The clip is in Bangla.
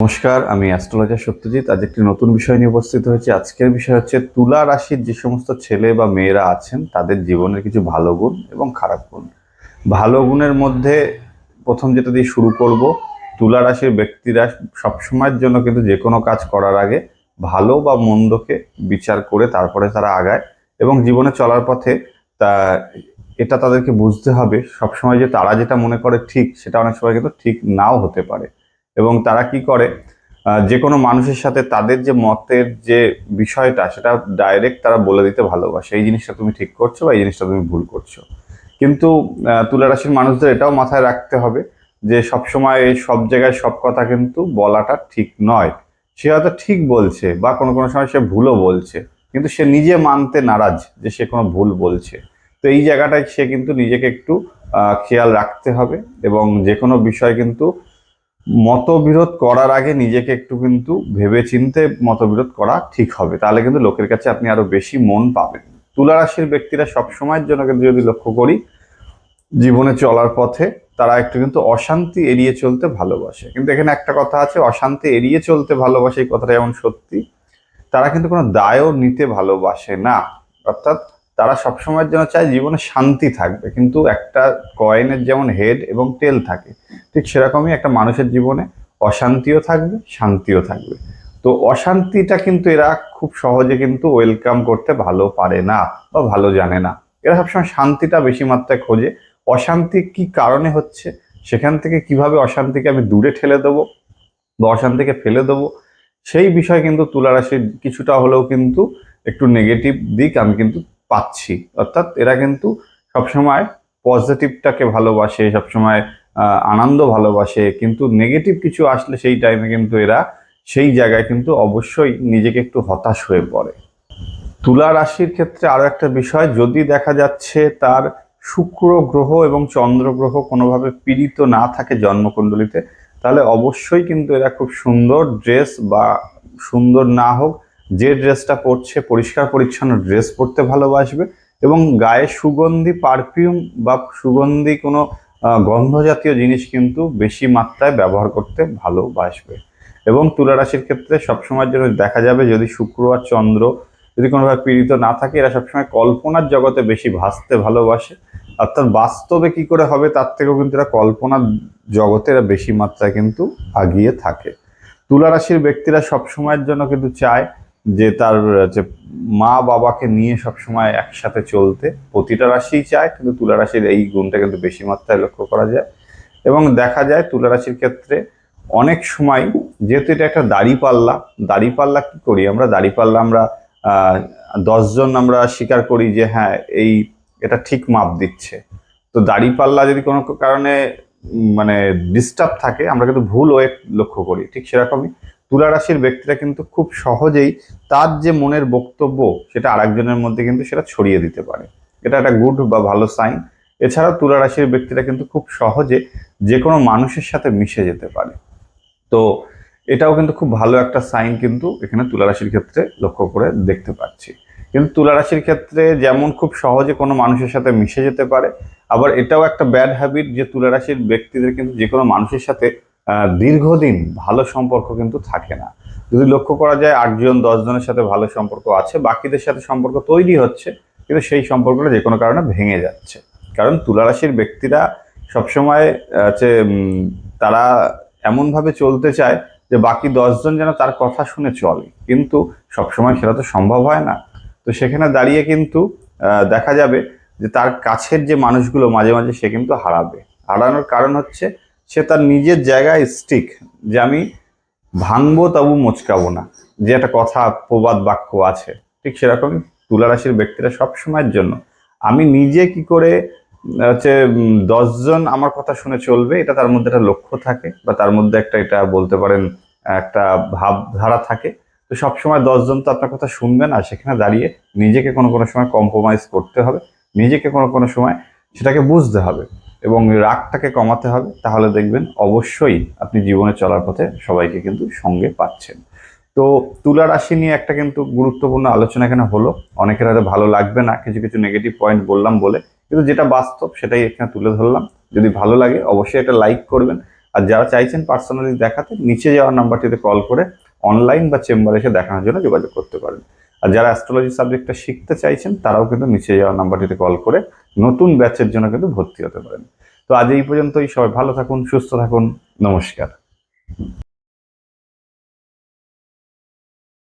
নমস্কার, আমি অ্যাস্ট্রোলজার সত্যজিৎ। আজ একটি নতুন বিষয় নিয়ে উপস্থিত হয়েছি। আজকের বিষয় হচ্ছে, তুলা রাশির যে সমস্ত ছেলে বা মেয়েরা আছেন, তাদের জীবনের কিছু ভালো গুণ এবং খারাপ গুণ। ভালো গুণের মধ্যে প্রথম যেটা দিয়ে শুরু করব, তুলা রাশির ব্যক্তিরা সবসময়ের জন্য কিন্তু যে কোনো কাজ করার আগে ভালো বা মন্দকে বিচার করে তারপরে তারা আগায় এবং জীবনে চলার পথে তা, এটা তাদেরকে বুঝতে হবে। সবসময় যে তারা যেটা মনে করে ঠিক, সেটা অনেক সময় কিন্তু ঠিক নাও হতে পারে। এবং তারা কি করে? যে কোনো মানুষের সাথে তাদের যে মতের যে বিষয়টা সেটা ডাইরেক্ট তারা বলে দিতে ভালোবাসে। এই জিনিসটা তুমি ঠিক করছ বা এই জিনিসটা তুমি ভুল করছ। কিন্তু আহ, তুলা রাশির মানুষদের এটাও মাথায় রাখতে হবে যে সব সবসময় সব জায়গায় সব কথা কিন্তু বলাটা ঠিক নয়। সে হয়তো ঠিক বলছে বা কোনো কোনো সময় সে ভুলও বলছে কিন্তু সে নিজে মানতে নারাজ যে সে কোনো ভুল বলছে। তো এই জায়গাটায় সে কিন্তু নিজেকে একটু খেয়াল রাখতে হবে এবং যে কোনো বিষয় কিন্তু মতবিরোধ করার আগে নিজেকে একটু কিন্তু ভেবে চিনতে মতবিরোধ করা ঠিক হবে। তাহলে কিন্তু লোকের কাছে আপনি আরও বেশি মন পাবেন। তুলা রাশির ব্যক্তিরা সবসময়ের জন্য কিন্তু যদি লক্ষ্য করি, জীবনে চলার পথে তারা একটু কিন্তু অশান্তি এড়িয়ে চলতে ভালোবাসে। কিন্তু এখানে একটা কথা আছে, অশান্তি এড়িয়ে চলতে ভালোবাসে এই কথাটা যেমন সত্যি। তারা কিন্তু কোনো দায়ও নিতে ভালোবাসে না। অর্থাৎ তারা সবসময়ের জন্য চায় জীবনে শান্তি থাকবে, কিন্তু একটা কয়েনের যেমন হেড এবং টেল থাকে, ঠিক সেরকমই একটা মানুষের জীবনে অশান্তিও থাকবে, শান্তিও থাকবে। তো অশান্তিটা কিন্তু এরা খুব সহজে কিন্তু ওয়েলকাম করতে ভালো পারে না বা ভালো জানে না। এরা সবসময় শান্তিটা বেশি মাত্রায় খোঁজে। অশান্তি কি কারণে হচ্ছে, সেখান থেকে কীভাবে অশান্তিকে আমি দূরে ঠেলে দেবো বা অশান্তিকে ফেলে দেবো, সেই বিষয় কিন্তু তুলা রাশির কিছুটা হলেও কিন্তু একটু নেগেটিভ দিক আমি কিন্তু পাচ্ছি। অর্থাৎ এরা কিন্তু সবসময় পজিটিভটাকে ভালোবাসে, সবসময় আনন্দ ভালোবাসে, কিন্তু নেগেটিভ কিছু আসলে সেই টাইমে কিন্তু এরা সেই জায়গায় কিন্তু অবশ্যই নিজেকে একটু হতাশ হয়ে পড়ে। তুলা রাশির ক্ষেত্রে আরও একটা বিষয়, যদি দেখা যাচ্ছে তার শুক্র গ্রহ এবং চন্দ্র গ্রহ কোনোভাবে পীড়িত না থাকে জন্মকুণ্ডলিতে, তাহলে অবশ্যই কিন্তু এরা খুব সুন্দর ড্রেস বা সুন্দর না হোক যে ড্রেসটা পরছে, পরিষ্কার পরিচ্ছন্ন ড্রেস পরতে ভালোবাসবে এবং গায়ে সুগন্ধি পারফিউম বা সুগন্ধি কোনো গন্ধ জাতীয় জিনিস কিন্তু বেশি মাত্রায় ব্যবহার করতে ভালোবাসবে। এবং তুলা রাশির ক্ষেত্রে সবসময়ের জন্য দেখা যাবে যদি শুক্র আর চন্দ্র যদি কোনোভাবে পীড়িত না থাকে, এরা সবসময় কল্পনার জগতে বেশি ভাসতে ভালোবাসে। অর্থাৎ বাস্তবে কি করে হবে তার থেকেও কিন্তু এরা কল্পনার জগতে এরা বেশি মাত্রায় কিন্তু আগিয়ে থাকে। তুলা রাশির ব্যক্তিরা সবসময়ের জন্য কিন্তু চায় যে তার, যে মা বাবাকে নিয়ে সবসময় একসাথে চলতে, প্রতিটা রাশিই চায়, কিন্তু তুলা রাশির এই গুণটা কিন্তু বেশি মাত্রায় লক্ষ্য করা যায়। এবং দেখা যায় তুলা রাশির ক্ষেত্রে অনেক সময় যেহেতু এটা একটা দাড়ি পাল্লা দাড়ি পাল্লা কি করি আমরা? দাড়ি পাল্লা আমরা দশজন আমরা স্বীকার করি যে হ্যাঁ এই, এটা ঠিক মাপ দিচ্ছে। তো দাড়ি পাল্লা যদি কোনো কারণে মানে ডিস্টার্ব থাকে, আমরা কিন্তু ভুল ওয়েট লক্ষ্য করি, ঠিক সেরকমই। তুলা রাশির ব্যক্তিরা কিন্তু খুব সহজেই তার যে মনের বক্তব্য সেটা আরেকজনের মধ্যে কিন্তু সেটা ছড়িয়ে দিতে পারে। এটা একটা গুড বা ভালো সাইন। এছাড়াও তুলা রাশির ব্যক্তিরা কিন্তু খুব সহজে যে কোনো মানুষের সাথে মিশে যেতে পারে। তো এটাও কিন্তু খুব ভালো একটা সাইন কিন্তু এখানে তুলা রাশির ক্ষেত্রে লক্ষ্য করে দেখতে পাচ্ছি। কিন্তু তুলা রাশির ক্ষেত্রে যেমন খুব সহজে কোনো মানুষের সাথে মিশে যেতে পারে, আবার এটাও একটা ব্যাড হ্যাবিট যে তুলা রাশির ব্যক্তিদের কিন্তু যে কোনো মানুষের সাথে দীর্ঘদিন ভালো সম্পর্ক কিন্তু থাকে না। যদি লক্ষ্য করা যায়, আটজন, দশজনের সাথে ভালো সম্পর্ক আছে, বাকিদের সাথে সম্পর্ক তৈরি হচ্ছে, কিন্তু সেই সম্পর্কটা যে কোনো কারণে ভেঙে যাচ্ছে। কারণ তুলারাশির ব্যক্তিরা সবসময় হচ্ছে তারা এমনভাবে চলতে চায় যে বাকি দশজন যেন তার কথা শুনে চলে। কিন্তু সবসময় সেটা তো সম্ভব হয় না। তো সেখানে দাঁড়িয়ে কিন্তু দেখা যাবে যে তার কাছের যে মানুষগুলো মাঝে মাঝে সে কিন্তু হারাবে। হারানোর কারণ হচ্ছে সে তার নিজের জায়গায় স্টিক যে আমি ভাঙবো তবু মোচকাবো না। যে একটা কথা, প্রবাদ বাক্য আছে, ঠিক সেরকমই তুলা রাশির ব্যক্তিরা সব সময়ের জন্য। আমি নিজে কি করে হচ্ছে দশজন আমার কথা শুনে চলবে, এটা তার মধ্যে একটা লক্ষ্য থাকে বা তার মধ্যে একটা, এটা বলতে পারেন, একটা ভাবধারা থাকে। তো সবসময় দশজন তো আপনার কথা শুনবে না, সেখানে দাঁড়িয়ে নিজেকে কোনো কোনো সময় কম্প্রোমাইজ করতে হবে, নিজেকে কোনো কোনো সময় সেটাকে বুঝতে হবে। এবং রাগটাকে কমাতে হবে, তাহলে দেখবেন অবশ্যই আপনি জীবনে চলার পথে সবাইকে কিন্তু সঙ্গে পাচ্ছেন। তো তুলা রাশি নিয়ে একটা কিন্তু গুরুত্বপূর্ণ আলোচনা এখানে হলো। অনেকের হয়তো ভালো লাগবে না, কিছু কিছু নেগেটিভ পয়েন্ট বললাম বলে, কিন্তু যেটা বাস্তব সেটাই এখানে তুলে ধরলাম। যদি ভালো লাগে অবশ্যই একটা লাইক করবেন। আর যারা চাইছেন পার্সোনালি দেখাতে, নিচে যাওয়ার নাম্বারটিতে কল করে অনলাইন বা চেম্বারে এসে দেখানোর জন্য যোগাযোগ করতে পারেন। আর যারা অ্যাস্ট্রোলজি সাবজেক্টটা শিখতে চাইছেন, তারাও কিন্তু নিচে যাওয়া নাম্বারটিতে কল করে নতুন ব্যাচের জন্য কিন্তু ভর্তি হতে পারেন। তো আজ এই পর্যন্তই, সবাই ভালো থাকুন, সুস্থ থাকুন, নমস্কার।